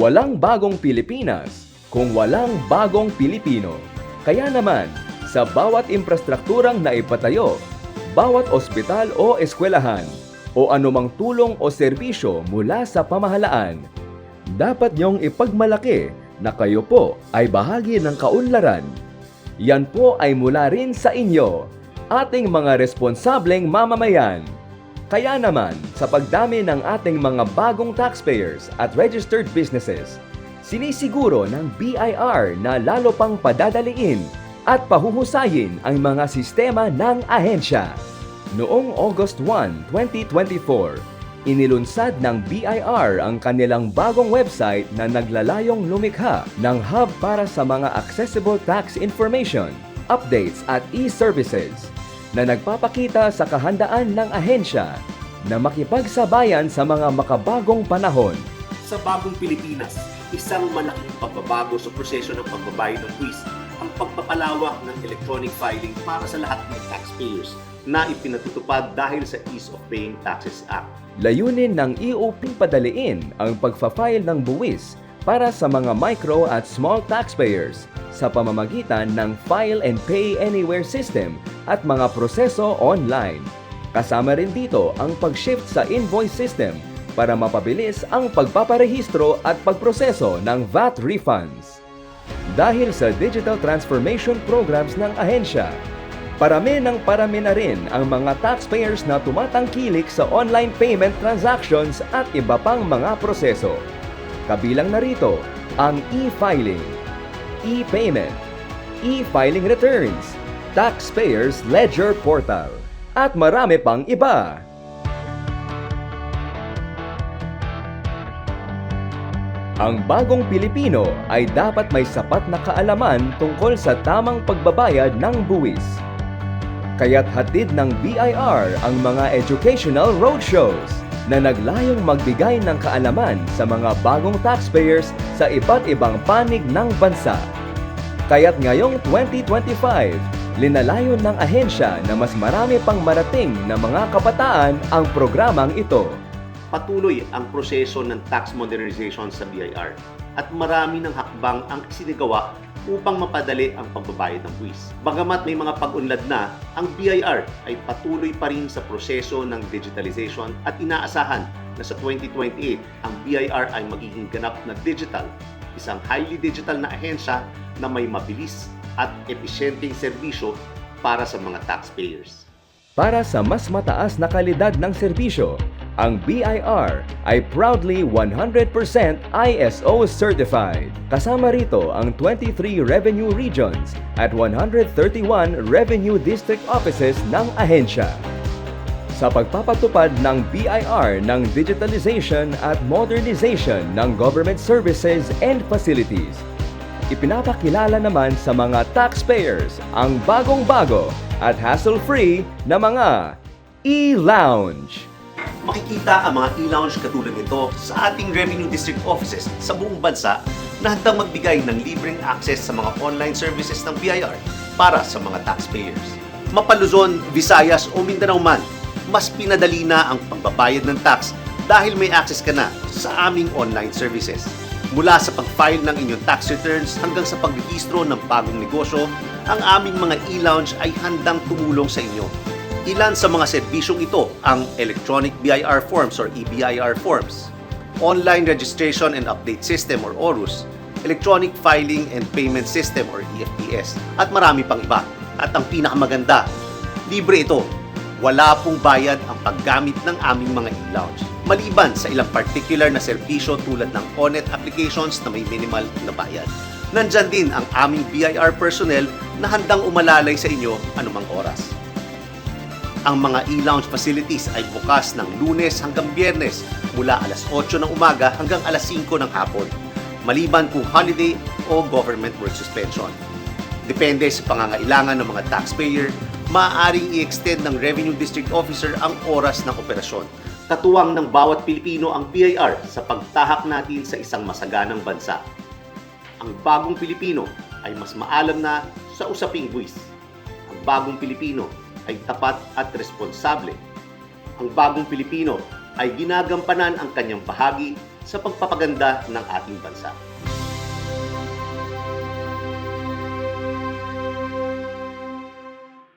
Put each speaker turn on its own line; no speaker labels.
Walang bagong Pilipinas kung walang bagong Pilipino. Kaya naman, sa bawat infrastrukturang naipatayo, bawat ospital o eskwelahan, o anumang tulong o serbisyo mula sa pamahalaan, dapat niyong ipagmalaki na kayo po ay bahagi ng kaunlaran. Yan po ay mula rin sa inyo, ating mga responsableng mamamayan. Kaya naman, sa pagdami ng ating mga bagong taxpayers at registered businesses, sinisiguro ng BIR na lalo pang padadaliin at pahuhusayin ang mga sistema ng ahensya. Noong August 1, 2024, inilunsad ng BIR ang kanilang bagong website na naglalayong lumikha ng hub para sa mga accessible tax information, updates at e-services na nagpapakita sa kahandaan ng ahensya na makipagsabayan sa mga makabagong panahon.
Sa bagong Pilipinas, isang malaking pagbabago sa proseso ng pagbabayad ng buwis ang pagpapalawak ng electronic filing para sa lahat ng taxpayers na ipinatutupad dahil sa Ease of Paying Taxes Act.
Layunin ng EOP padaliin ang pagfa-file ng buwis para sa mga micro at small taxpayers sa pamamagitan ng File and Pay Anywhere system at mga proseso online. Kasama rin dito ang pag-shift sa invoice system para mapabilis ang pagpaparehistro at pagproseso ng VAT refunds. Dahil sa digital transformation programs ng ahensya, parami ng parami na rin ang mga taxpayers na tumatangkilik sa online payment transactions at iba pang mga proseso. Kabilang na rito ang e-filing, e-payment, e-filing returns, taxpayers ledger portal, at marami pang iba. Ang bagong Pilipino ay dapat may sapat na kaalaman tungkol sa tamang pagbabayad ng buwis. Kaya't hatid ng BIR ang mga educational roadshows na naglayong magbigay ng kaalaman sa mga bagong taxpayers sa iba't ibang panig ng bansa. Kaya't ngayong 2025, linalayon ng ahensya na mas marami pang marating na mga kabataan ang programang ito.
Patuloy ang proseso ng tax modernization sa BIR at marami ng hakbang ang isinagawa upang mapadali ang pagbabayad ng buwis. Bagamat may mga pag-unlad na, ang BIR ay patuloy pa rin sa proseso ng digitalization at inaasahan na sa 2028 ang BIR ay magiging ganap na digital, isang highly digital na ahensya na may mabilis at episyenteng serbisyo para sa mga taxpayers.
Para sa mas mataas na kalidad ng serbisyo, ang BIR ay proudly 100% ISO certified. Kasama rito ang 23 revenue regions at 131 revenue district offices ng ahensya. Sa pagpapatupad ng BIR ng digitalization at modernization ng government services and facilities, ipinapakilala naman sa mga taxpayers ang bagong-bago at hassle-free na mga e-lounge.
Makikita ang mga e-lounge katulad nito sa ating revenue district offices sa buong bansa na handang magbigay ng libreng access sa mga online services ng BIR para sa mga taxpayers. Mapaluzon, Visayas o Mindanao man, mas pinadali na ang pagbabayad ng tax dahil may access ka na sa aming online services. Mula sa pag-file ng inyong tax returns hanggang sa pagrehistro ng bagong negosyo, ang aming mga e-lounge ay handang tumulong sa inyo Ilan sa mga serbisyong ito ang Electronic BIR Forms or EBIR Forms, Online Registration and Update System or ORUS, Electronic Filing and Payment System or EFPS, at marami pang iba. At ang pinakamaganda, libre ito. Wala pong bayad ang paggamit ng aming mga e-lounge. Maliban sa ilang particular na serbisyo tulad ng ONET applications na may minimal na bayad. Nandyan din ang aming BIR personnel na handang umalalay sa inyo anumang oras. Ang mga e-lounge facilities ay bukas ng lunes hanggang biyernes mula alas 8 ng umaga hanggang alas 5 ng hapon, maliban kung holiday o government work suspension. Depende sa pangangailangan ng mga taxpayer, maaaring i-extend ng Revenue District Officer ang oras ng operasyon. Katuwang ng bawat Pilipino ang BIR sa pagtahak natin sa isang masaganang bansa. Ang bagong Pilipino ay mas maalam na sa usaping buwis. Ang bagong Pilipino ay tapat at responsable. Ang bagong Pilipino ay ginagampanan ang kanyang bahagi sa pagpapaganda ng ating bansa.